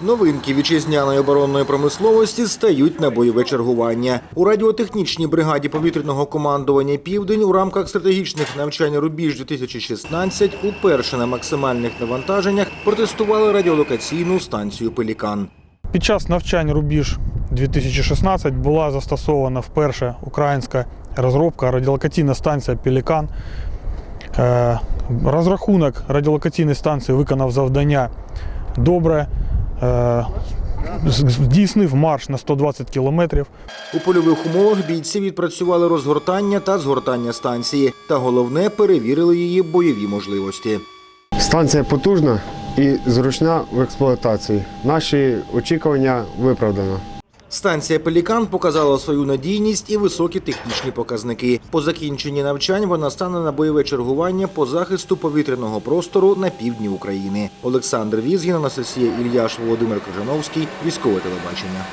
Новинки вітчизняної оборонної промисловості стають на бойове чергування. У радіотехнічній бригаді повітряного командування Південь у рамках стратегічних навчань Рубіж 2016 уперше на максимальних навантаженнях протестували радіолокаційну станцію Пелікан. Під час навчань Рубіж 2016 була застосована вперше українська розробка радіолокаційна станція Пелікан. Е, Розрахунок радіолокаційної станції виконав завдання добре. Е, Здійснив марш на 120 кілометрів. У польових умовах бійці відпрацювали розгортання та згортання станції, та головне перевірили її бойові можливості. Станція потужна і зручна в експлуатації. Наші очікування виправдано. Станція Пелікан показала свою надійність і високі технічні показники. По закінченні навчань вона стане на бойове чергування по захисту повітряного простору на півдні України. Олександр Візгін, Анастасія Ільяш, Володимир Крижановський. Військове телебачення.